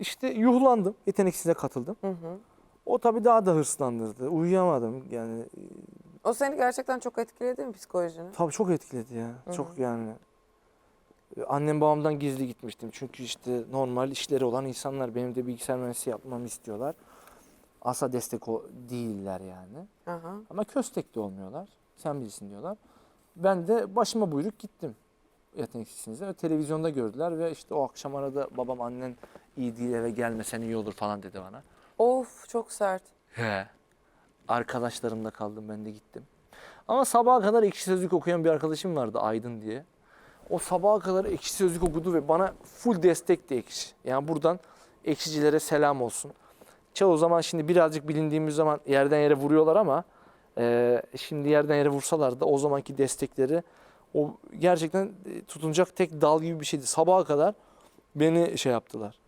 işte yuhlandım. Yeteneksiz'e katıldım. Hı hı. O tabii daha da hırslandırdı. Uyuyamadım yani. O seni gerçekten çok etkiledi mi psikolojini? Tabii çok etkiledi ya. Hı Çok hı. yani. Annem babamdan gizli gitmiştim. Çünkü işte normal işleri olan insanlar benim de bilgisayar mühendisi yapmamı istiyorlar. Asla destek o değiller yani. Aha. Ama köstek de olmuyorlar. Sen bilirsin diyorlar. Ben de başıma buyruk gittim yeteneksizsinize. Ve televizyonda gördüler ve işte o akşam arada babam annen iyi değil eve gelmesen iyi olur falan dedi bana. Of çok sert. He. Arkadaşlarımla kaldım ben de gittim. Ama sabaha kadar ekşi sözlük okuyan bir arkadaşım vardı Aydın diye. O sabaha kadar ekşi sözlük okudu ve bana full destekti ekşi. Yani buradan ekşicilere selam olsun. Çoğu zaman şimdi birazcık bilindiğimiz zaman yerden yere vuruyorlar ama e, şimdi yerden yere vursalar da o zamanki destekleri o gerçekten e, tutunacak tek dal gibi bir şeydi. Sabaha kadar beni şey yaptılar.